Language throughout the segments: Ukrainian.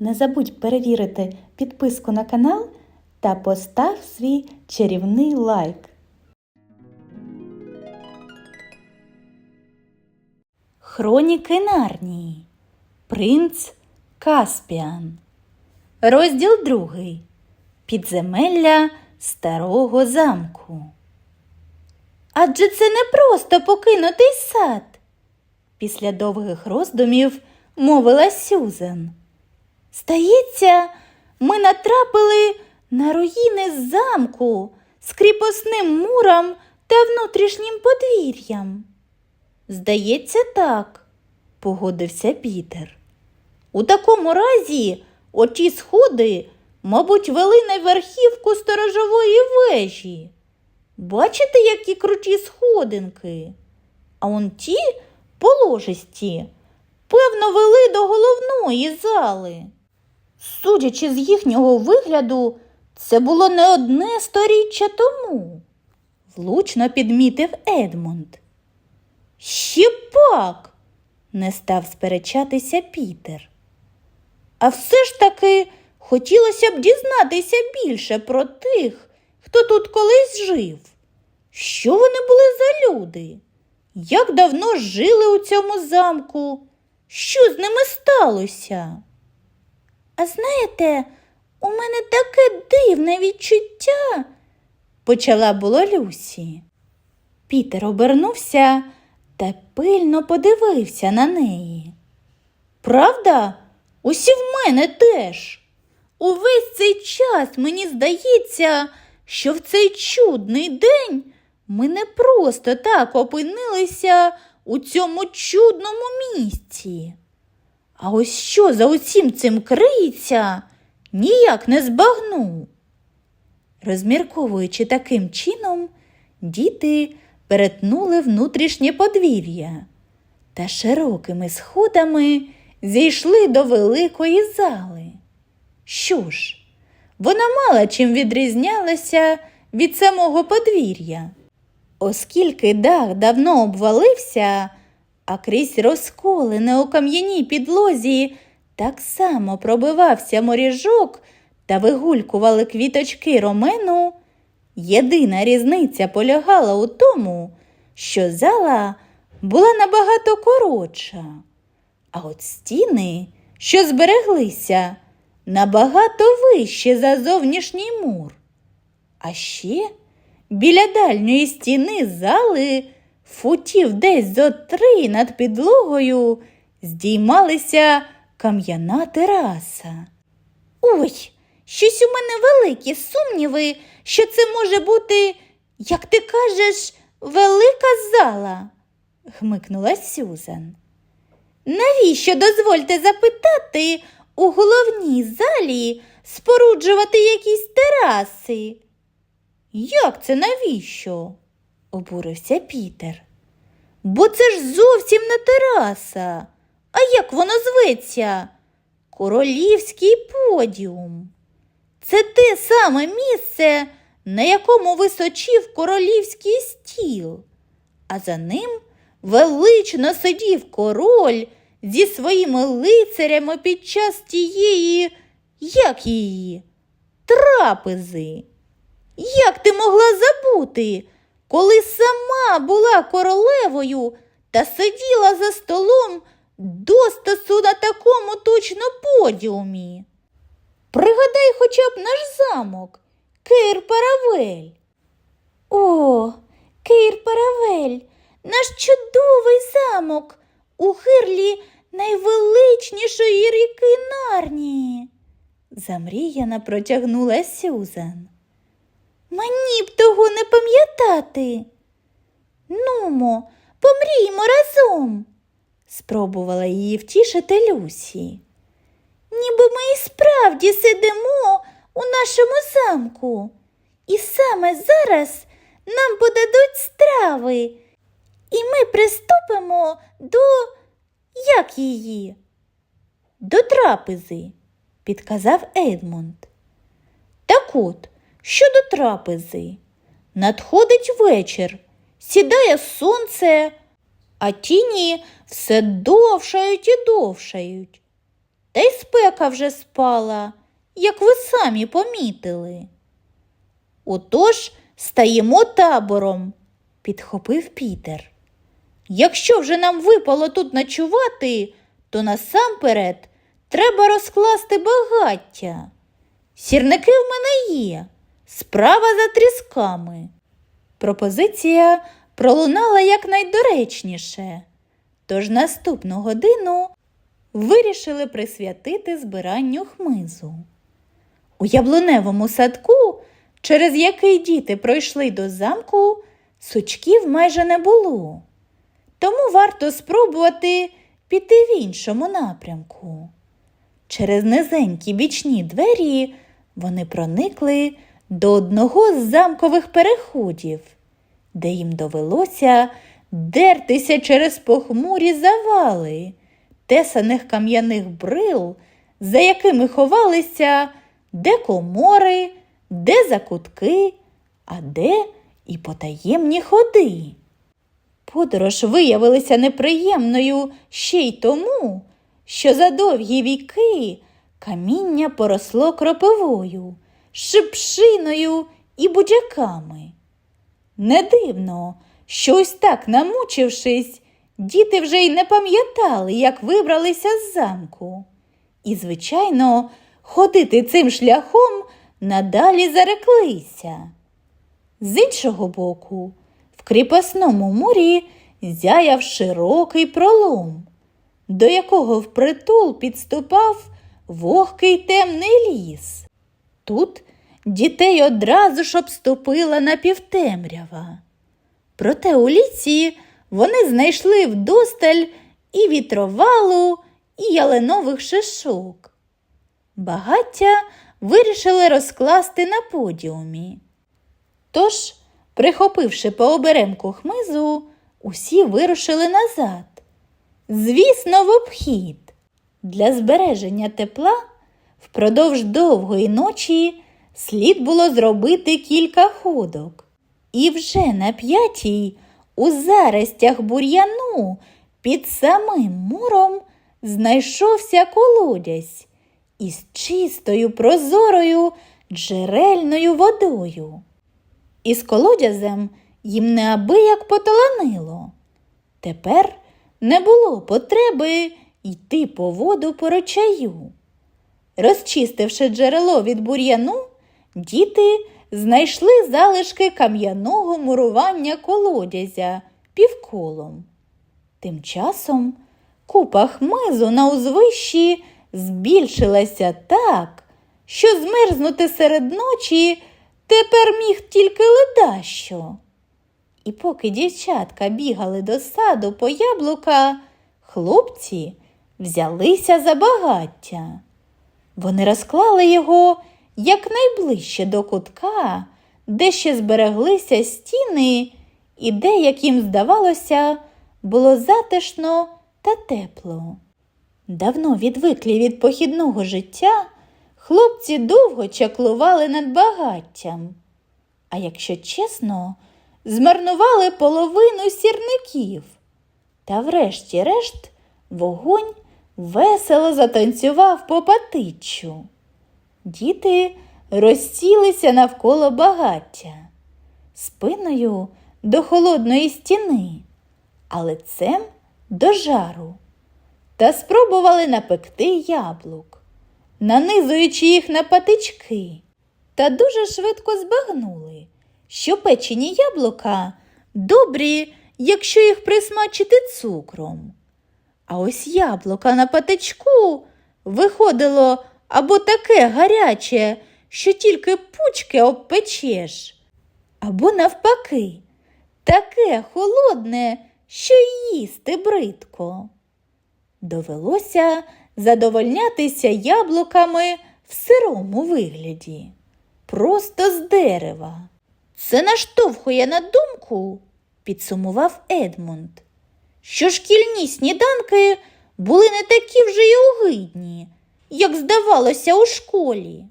Не забудь перевірити підписку на канал та постав свій чарівний лайк. Хроніки Нарнії. Принц Каспіан. Розділ другий. Підземелля старого замку. Адже це не просто покинутий сад. Після довгих роздумів мовила Сюзан. Здається, ми натрапили на руїни замку з кріпосним муром та внутрішнім подвір'ям. Здається, так, погодився Пітер. У такому разі оті сходи, мабуть, вели на верхівку сторожової вежі. Бачите, які круті сходинки? А он ті положисті, певно, вели до головної зали. Судячи з їхнього вигляду, це було не одне сторіччя тому, влучно підмітив Едмунд. Ще пак, не став сперечатися Пітер. А все ж таки хотілося б дізнатися більше про тих, хто тут колись жив. Що вони були за люди? Як давно жили у цьому замку? Що з ними сталося? А знаєте, у мене таке дивне відчуття, почала було Люсі. Пітер обернувся та пильно подивився на неї. Правда, усі в мене теж. Увесь цей час мені здається, що в цей чудний день ми не просто так опинилися у цьому чудному місці. А ось що за усім цим криється, ніяк не збагну. Розмірковуючи таким чином, діти перетнули внутрішнє подвір'я та широкими сходами зійшли до великої зали. Що ж, вона мало чим відрізнялася від самого подвір'я, оскільки дах давно обвалився, а крізь розколене у кам'яній підлозі так само пробивався моріжок та вигулькували квіточки ромену. Єдина різниця полягала у тому, що зала була набагато коротша, а от стіни, що збереглися, набагато вище за зовнішній мур. А ще біля дальньої стіни зали, футів десь зо три над підлогою, здіймалися кам'яна тераса. Ой, щось у мене великі сумніви, що це може бути, як ти кажеш, велика зала, хмикнула Сюзан. Навіщо дозвольте запитати у головній залі споруджувати якісь тераси? Як це навіщо? Обурився Пітер. Бо це ж зовсім не тераса. А як воно зветься? Королівський подіум. Це те саме місце, на якому височив королівський стіл, а за ним велично сидів король зі своїми лицарями під час тієї, як її, трапези. Як ти могла забути, коли сама була королевою та сиділа за столом достасу на такому точно подіумі? Пригадай хоча б наш замок, Кейр Паравель. О, Кейр Паравель, наш чудовий замок у гирлі найвеличнішої ріки Нарнії. Замріяно протягнула Сюзан. Мені б того не пам'ятати. Нумо, помріймо разом, спробувала її втішити Люсі. Ніби ми і справді сидимо у нашому замку, і саме зараз нам подадуть страви, і ми приступимо до як її? До трапези, підказав Едмунд. Так от, щодо трапези, надходить вечір, сідає сонце, а тіні все довшають і довшають. та й спека вже спала, як ви самі помітили. Отож стаємо табором, підхопив Пітер. Якщо вже нам випало тут ночувати, то насамперед треба розкласти багаття. Сірники в мене є, справа за трісками. Пропозиція пролунала якнайдоречніше, тож наступну годину вирішили присвятити збиранню хмизу. У яблуневому садку, через який діти пройшли до замку, сучків майже не було. Тому варто спробувати піти в іншому напрямку. Через низенькі бічні двері вони проникли до одного з замкових переходів, де їм довелося дертися через похмурі завали, тесаних кам'яних брил, за якими ховалися де комори, де закутки, а де і потаємні ходи. Подорож виявилася неприємною ще й тому, що за довгі віки каміння поросло кропивою, шипшиною і будяками. Не дивно, що ось так намучившись, діти вже й не пам'ятали, як вибралися з замку. І, звичайно, ходити цим шляхом надалі зареклися. З іншого боку, в кріпосному мурі зяяв широкий пролом, до якого впритул підступав вогкий темний ліс. Тут дітей одразу ж обступила напівтемрява. Проте у лісі вони знайшли вдосталь і вітровалу, і ялинових шишок. Багаття вирішили розкласти на подіумі. Тож, прихопивши по оберемку хмизу, усі вирушили назад. Звісно, в обхід. Для збереження тепла впродовж довгої ночі слід було зробити кілька ходок. І вже на п'ятій, у заростях бур'яну, під самим муром знайшовся колодязь із чистою прозорою джерельною водою. Із колодязем їм неабияк поталанило. Тепер не було потреби йти по воду по ручаю. Розчистивши джерело від бур'яну, діти знайшли залишки кам'яного мурування колодязя півколом. Тим часом купа хмизу на узвищі збільшилася так, що змерзнути серед ночі тепер міг тільки ледащо. І поки дівчатка бігали до саду по яблука, хлопці взялися за багаття. Вони розклали його якнайближче до кутка, де ще збереглися стіни, і де, як їм здавалося, було затишно та тепло. Давно відвиклі від похідного життя, хлопці довго чаклували над багаттям. А якщо чесно, змарнували половину сірників. Та врешті-решт вогонь весело затанцював по патиччю. Діти розсілися навколо багаття, спиною до холодної стіни, а лицем до жару, та спробували напекти яблук, нанизуючи їх на патички, та дуже швидко збагнули, що печені яблука добрі, якщо їх присмачити цукром. А ось яблука на патичку виходило або таке гаряче, що тільки пучки обпечеш, або навпаки, таке холодне, що й їсти бридко. Довелося задовольнятися яблуками в сирому вигляді, просто з дерева. Це наштовхує на думку, підсумував Едмунд, що шкільні сніданки були не такі вже й огидні, як здавалося у школі.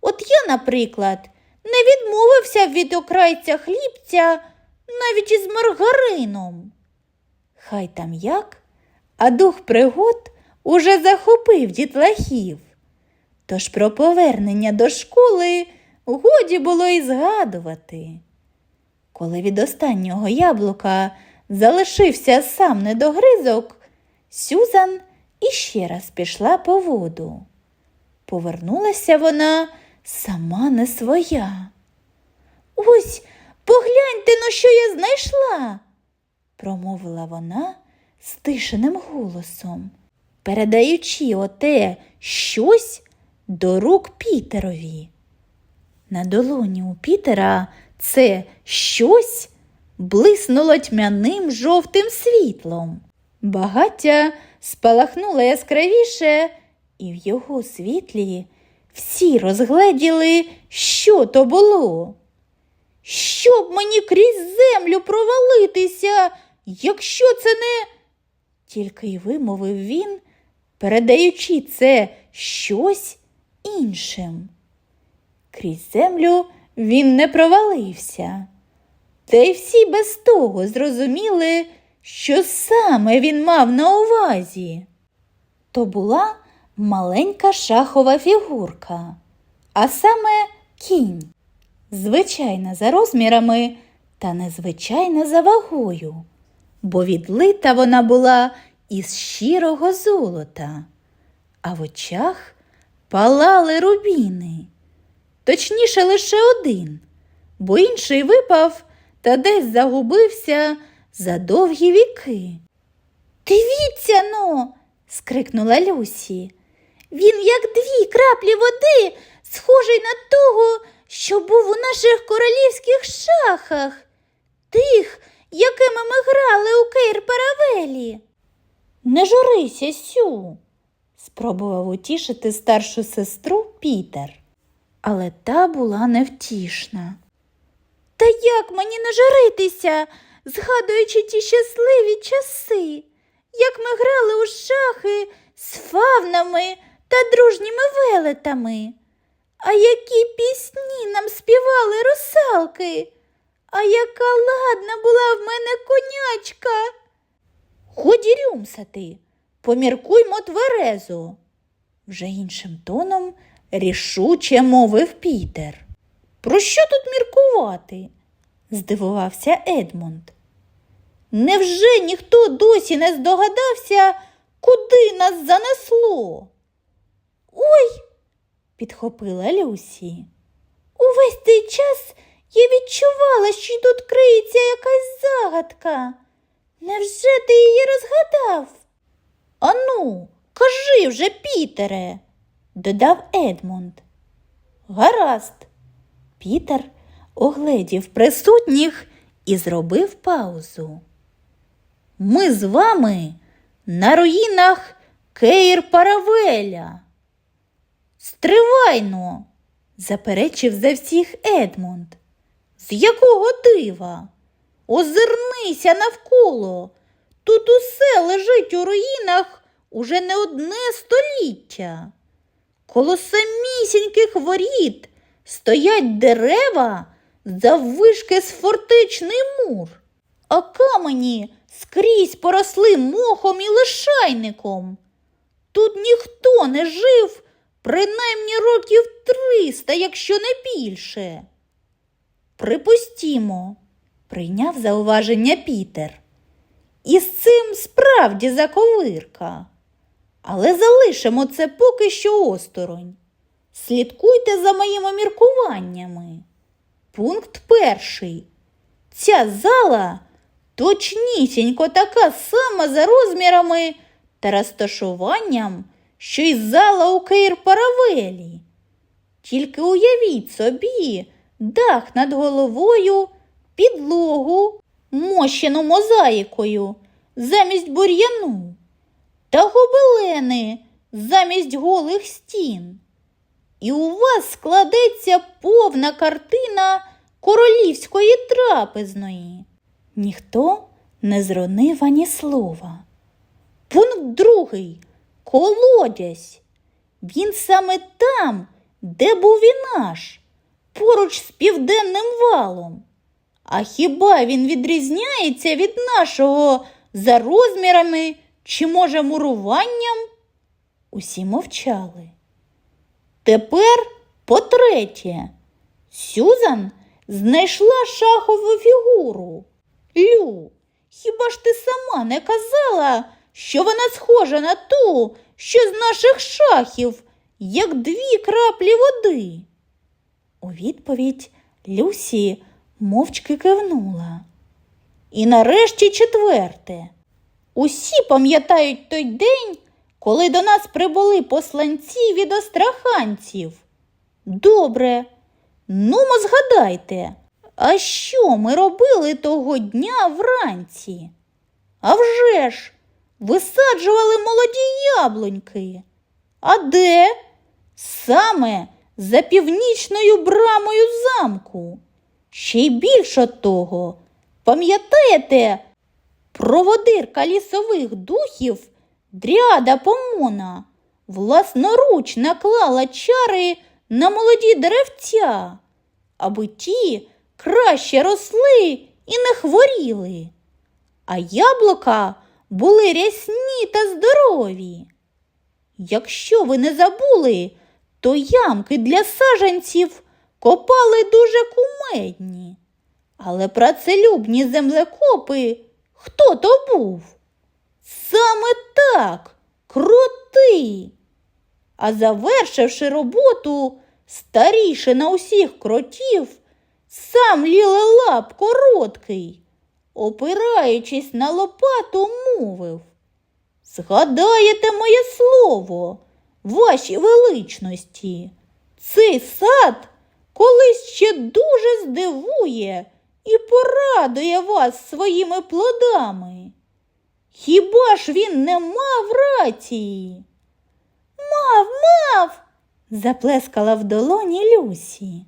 От я, наприклад, не відмовився від окрайця хлібця навіть із маргарином. Хай там як, а дух пригод уже захопив дітлахів. Тож про повернення до школи годі було і згадувати. Коли від останнього яблука залишився сам недогризок, Сюзан іще раз пішла по воду. Повернулася вона сама не своя. Ось погляньте, ну що я знайшла, промовила вона стишеним голосом, передаючи оте щось до рук Пітерові. На долоні у Пітера це щось блиснуло тьмяним жовтим світлом. Багаття спалахнуло яскравіше, і в його світлі всі розгледіли, що то було. Щоб мені крізь землю провалитися, якщо це не. Тільки й вимовив він, передаючи це щось іншим. Крізь землю він не провалився. Та й всі без того зрозуміли, що саме він мав на увазі. То була маленька шахова фігурка, а саме кінь, звичайна за розмірами та незвичайна за вагою, бо відлита вона була із щирого золота, а в очах палали рубіни. Точніше, лише один, бо інший випав та десь загубився за довгі віки. Дивіться но. скрикнула Люсі. Він, як дві краплі води, схожий на того, що був у наших королівських шахах, тих, якими ми грали у Кейр Паравелі. Не журися, Сю, спробував утішити старшу сестру Пітер. Але та була невтішна. Та як мені не жаритися, згадуючи ті щасливі часи, як ми грали у шахи з фавнами та дружніми велетами. А які пісні нам співали русалки, а яка ладна була в мене конячка. Годі рюмсати, поміркуймо тверезо, вже іншим тоном рішуче мовив Пітер. Про що тут міркувати? здивувався Едмунд. Невже ніхто досі не здогадався, куди нас занесло? Ой, підхопила Люсі. Увесь цей час я відчувала, що тут криється якась загадка. Невже ти її розгадав? Ану, кажи вже, Пітере, додав Едмунд. Гаразд. Пітер огледів присутніх і зробив паузу. Ми з вами на руїнах Кейр Паравеля. Стривайно, заперечив за всіх Едмунд. З якого дива? Озирнися навколо. Тут усе лежить у руїнах уже не одне століття. Коло самісіньких воріт стоять дерева заввишки з фортечний мур, а камені скрізь поросли мохом і лишайником. Тут ніхто не жив принаймні років триста, якщо не більше. Припустімо, прийняв зауваження Пітер. І з цим справді заковирка. Але залишимо це поки що осторонь. Слідкуйте за моїми міркуваннями. Пункт перший. Ця зала точнісінько така сама за розмірами та розташуванням, що й зала у Кейр Паравелі. Тільки уявіть собі дах над головою, підлогу, мощену мозаїкою замість бур'яну та гобелени замість голих стін. І у вас складеться повна картина королівської трапезної. Ніхто не зронив ані слова. Пункт другий колодязь. Він саме там, де був і наш, поруч з південним валом. А хіба він відрізняється від нашого за розмірами чи, може, муруванням? Усі мовчали. Тепер по-третє, Сюзан знайшла шахову фігуру. Лю, хіба ж ти сама не казала, що вона схожа на ту, що з наших шахів, як дві краплі води? У відповідь Люсі мовчки кивнула. І нарешті четверте. Усі пам'ятають той день, коли до нас прибули посланці від остраханців. Добре, нумо згадайте, а що ми робили того дня вранці? А вже ж, висаджували молоді яблуньки. А де? Саме за північною брамою замку. Ще й більше того, пам'ятаєте, проводирка лісових духів Дряда Помона власноруч наклала чари на молоді деревця, аби ті краще росли і не хворіли. А яблука були рясні та здорові. Якщо ви не забули, то ямки для саженців копали дуже кумедні. Але працелюбні землекопи хто то був? Саме так, кроти. А завершивши роботу, старішина усіх кротів, сам лілелап короткий, опираючись на лопату, мовив. Згадаєте моє слово, ваші величності, цей сад колись ще дуже здивує і порадує вас своїми плодами. Хіба ж він не мав рації? Мав, мав, заплескала в долоні Люсі.